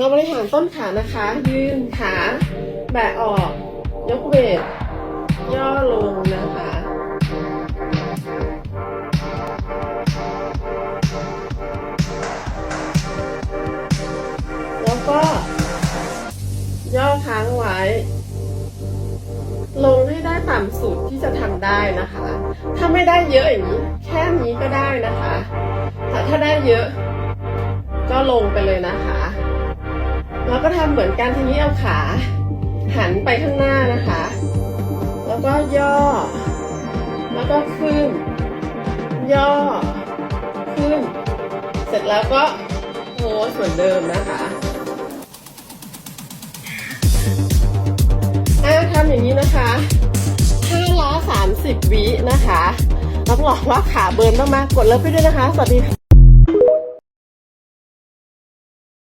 เราบริหารต้นขานะคะ ยืนขาแบะออก ยกเวท ย่อลงนะคะแล้วก็ ย่อค้างไว้ ลงให้ได้ต่ำสุดที่จะทำได้นะคะ ถ้าไม่ได้เยอะอย่างนี้ แค่นี้ก็ได้นะคะ แต่ถ้าได้เยอะ ก็ลงไปเลยนะคะ ก็ทำเหมือนกันทีนี้เอาขา หันไปข้างหน้านะคะ แล้วก็ย่อ แล้วก็ขึ้น ย่อ ขึ้น เสร็จแล้วก็โพสเหมือนเดิมนะคะอะทำอย่างนี้นะคะ5ล้อ30วินะคะรับรองว่าขาเบิร์นมากๆกดเลิฟไปด้วยนะคะ สวัสดีค่ะ